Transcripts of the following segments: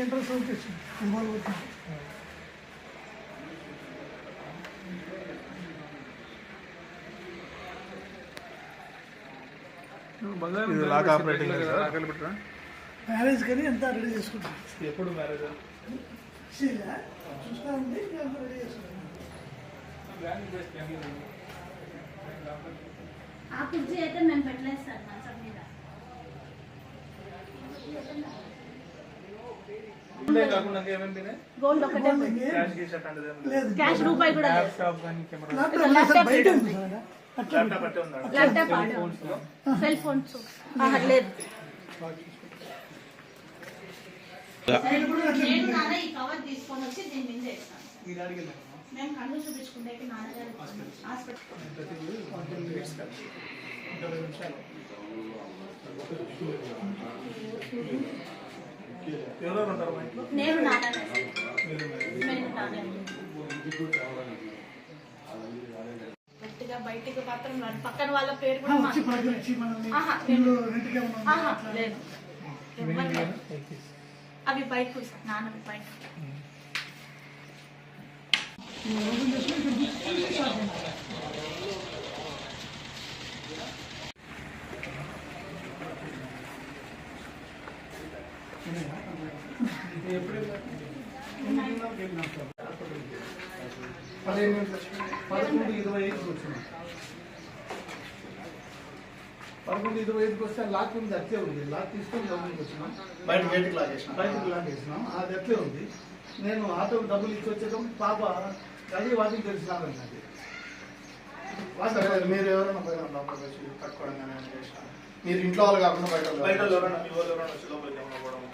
Entrance involve అవుతుంది ఇది lock operating కదా మ్యారేజ్ కానీ ఎంత రెడీ చేసుకుంటాం ఎప్పుడు మ్యారేజ్? సీదా? చూస్తా ఉంది ఎంత రెడీ చేసుకుంటాం. ఆ కుర్చీ అయితే మేము పెట్టలేదు సార్ మంచం మీద గోల్డ్ ఒకటే క్యాష్ రూపాయి కూడా ల్యాప్టాప్ సెల్ ఫోన్స్ లేదు. నేను నాన్న ఈ కవర్ తీసుకొని వచ్చి దీని మీద వేస్తాను మేము కళ్ళు చూపించుకుంటే నాన్నగారు హాస్పిటల్. ఎవరెవరు ఉంటారు మా ఇంట్లో నేను నాన్ననే నేను నాన్నే గట్టిగా బయటికి మాత్రం రాను. పక్కన వాళ్ళ పేరు కూడా మా- వచ్చి మనం ఆహా? ఆహా. లేదు లేరు. అవి బయటకు వస్తాయి నాన్నవి బయట మీరు ఓపెన్ చేసుకుని ఇక్కడ తీసుకొని స్టార్ట్ చేయండి. పదిహేను పదకొండు ఇరవై ఐదుకి వచ్చినాం పదకొండు ఇరవై ఐదుకి వస్తే లాక్ ఉంది అట్లే ఉంది లాక్ తీసుకొని లోపలికి వచ్చినాం బయట గేట్కి లాగేసిన బయటకు వేసినాం అది అట్లే ఉంది? నేను ఆటో డబ్బులు ఇచ్చి వచ్చేటం పాప అది వాటికి సరే మీరు ఎవరైనా పోయినా లోపలికి వచ్చి కట్టుకోవడం కానీ చేసినా? మీరు ఇంట్లో వాళ్ళు కాకుండా బయట బయట ఎవరైనా మీ వాళ్ళు ఎవరైనా వచ్చి లోపలికి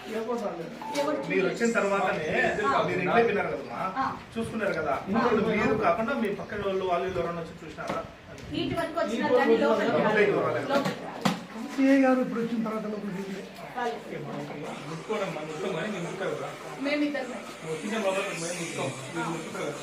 మీరు వచ్చిన తర్వాతనే మీరు ఇంట్లో విన్నారు కదమ్మా. చూసుకున్నారు కదా. ఇప్పుడు మీరు కాకుండా మీ పక్కన వాళ్ళు వాళ్ళు ఎవరైనా వచ్చి చూసినారా? గారు ఇప్పుడు వచ్చిన తర్వాత. ముట్టుకోవడం ముట్టుకోం కానీ మీరు ముట్టుకోరు కదా మేమిద్దరమే. వచ్చిన బాబా మేము ముట్టుకోం మీరు ముట్టుకోరు కదా